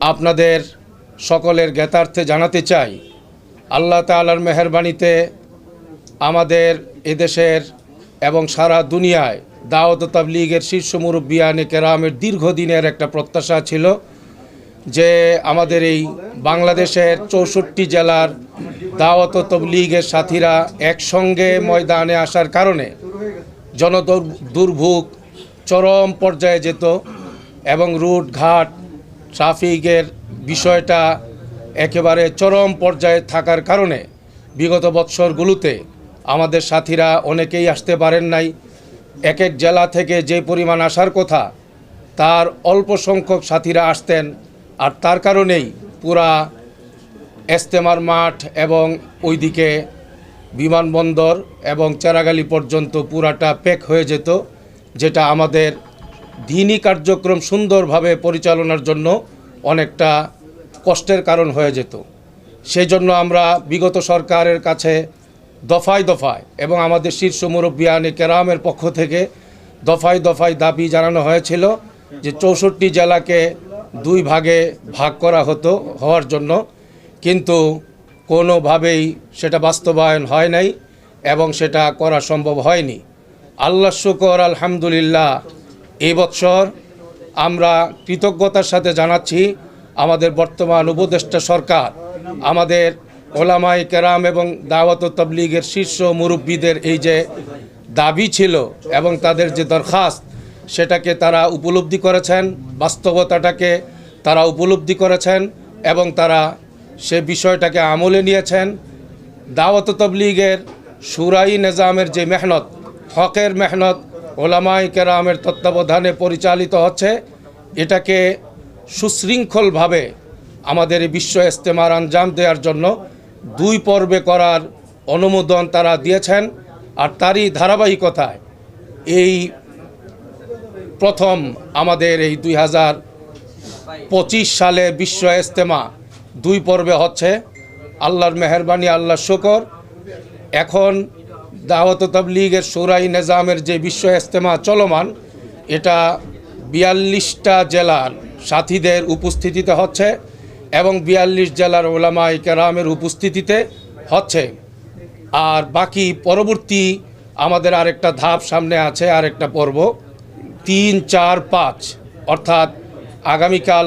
আপনাদের সকলের জ্ঞাতার্থে জানাতে চাই, আল্লাহ তালার মেহরবানিতে আমাদের এদেশের এবং সারা দুনিয়ায় দাওয়াত তাবলীগের শীর্ষ মুরব্বিয়ানে কেরামের দীর্ঘদিনের একটা প্রত্যাশা ছিল যে আমাদের এই বাংলাদেশের চৌষট্টি জেলার দাওয়াত তবলীগের সাথীরা একসঙ্গে ময়দানে আসার কারণে জনদুর্ভোগ চরম পর্যায়ে যেত এবং রুট ঘাট ট্রাফিকের বিষয়টা একেবারে চরম পর্যায়ে থাকার কারণে বিগত বৎসরগুলোতে আমাদের সাথীরা অনেকেই আসতে পারেন নাই। এক এক জেলা থেকে যে পরিমাণ আসার কথা, তার অল্প সংখ্যক সাথীরা আসতেন আর তার কারণেই পুরা এস্তেমার মাঠ এবং ওইদিকে বিমানবন্দর এবং চেরাগালি পর্যন্ত পুরাটা প্যাক হয়ে যেত, যেটা আমাদের দিনই কার্যক্রম সুন্দরভাবে পরিচালনার জন্য অনেকটা কষ্টের কারণ হয়ে যেত। সেই জন্য আমরা বিগত সরকারের কাছে দফায় দফায় এবং আমাদের শীর্ষ মুরব্বিয়ানি কেরামের পক্ষ থেকে দফায় দফায় দাবি জানানো হয়েছিল যে চৌষট্টি জেলাকে দুই ভাগে ভাগ করা হতো হওয়ার জন্য। কিন্তু কোনোভাবেই সেটা বাস্তবায়ন হয় নাই এবং সেটা করা সম্ভব হয়নি। আল্লাহ শুকর, আলহামদুলিল্লাহ এই বৎসর আমরা কৃতজ্ঞতার সাথে জানাচ্ছি আমাদের বর্তমান উপদেষ্টা সরকার, আমাদের ওলামাই কেরাম এবং দাওয়াত তবলিগের শীর্ষ মুরব্বীদের এই যে দাবি ছিল এবং তাদের যে দরখাস্ত, সেটাকে তারা উপলব্ধি করেছেন, বাস্তবতাটাকে তারা উপলব্ধি করেছেন এবং তারা সে বিষয়টাকে আমলে নিয়েছেন। দাওয়াত তবলিগের সুরাই নিজামের যে মেহনত, হকের মেহনত ওলামাই কেরামের তত্ত্বাবধানে পরিচালিত হচ্ছে। এটাকে সুশৃঙ্খলভাবে আমাদের এই বিশ্ব ইস্তেমার আঞ্জাম দেওয়ার জন্য দুই পর্বে করার অনুমোদন তারা দিয়েছেন আর তারই ধারাবাহিকতায় এই প্রথম আমাদের এই দুই হাজার পঁচিশ সালে বিশ্ব ইস্তেমা দুই পর্বে হচ্ছে। আল্লাহর মেহরবানি আল্লাহ শুকর। এখন দাওয়াত তাবলিগের সৌরাই নিজামের যে বিশ্ব ইস্তেমা চলমান, এটা বিয়াল্লিশটা জেলার সাথীদের উপস্থিতিতে হচ্ছে এবং বিয়াল্লিশ জেলার ওলামাই কেরামের উপস্থিতিতে হচ্ছে। আর বাকি পরবর্তী আমাদের আরেকটা ধাপ সামনে আছে, আরেকটা পর্ব। তিন, চার, পাঁচ, অর্থাৎ আগামীকাল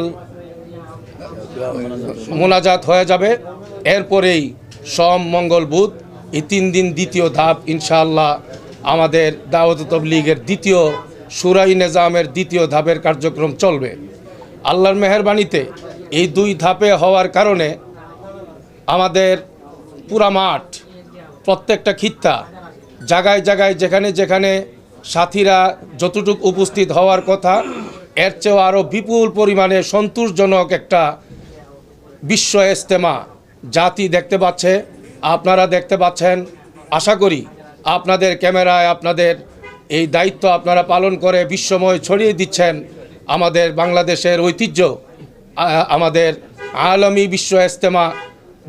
মোনাজাত হয়ে যাবে। এরপরেই সোম, মঙ্গল, বুধ এই তিন দিন দ্বিতীয় ধাপ, ইনশাআল্লাহ আমাদের দাওয়াত তবলিগের দ্বিতীয় সুরাই নিজামের দ্বিতীয় ধাপের কার্যক্রম চলবে। আল্লাহর মেহরবানিতে এই দুই ধাপে হওয়ার কারণে আমাদের পুরা মাঠ, প্রত্যেকটা খিত্তা জায়গায় জায়গায় যেখানে যেখানে সাথীরা যতটুকু উপস্থিত হওয়ার কথা, এর চেয়েও আরও বিপুল পরিমাণে সন্তোষজনক একটা বিশ্ব ইস্তেমা জাতি দেখতে পাচ্ছে। আপনারা দেখতে পাচ্ছেন, আশা করি আপনাদের ক্যামেরায় আপনাদের এই দায়িত্ব আপনারা পালন করে বিশ্বময় ছড়িয়ে দিচ্ছেন আমাদের বাংলাদেশের ঐতিহ্য আমাদের আলমী বিশ্ব ইস্তেমা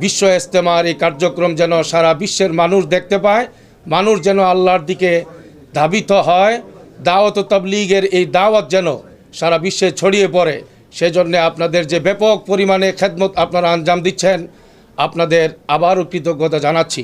বিশ্ব ইস্তেমার এই কার্যক্রম যেন সারা বিশ্বের মানুষ দেখতে পায়, মানুষ যেন আল্লাহর দিকে ধাবিত হয়, দাওয়াত তবলিগের এই দাওয়াত যেন সারা বিশ্বে ছড়িয়ে পড়ে। সেজন্য আপনাদের যে ব্যাপক পরিমাণে খেদমত আপনারা আঞ্জাম দিচ্ছেন আপনাদের আবারও কৃতজ্ঞতা জানাচ্ছি।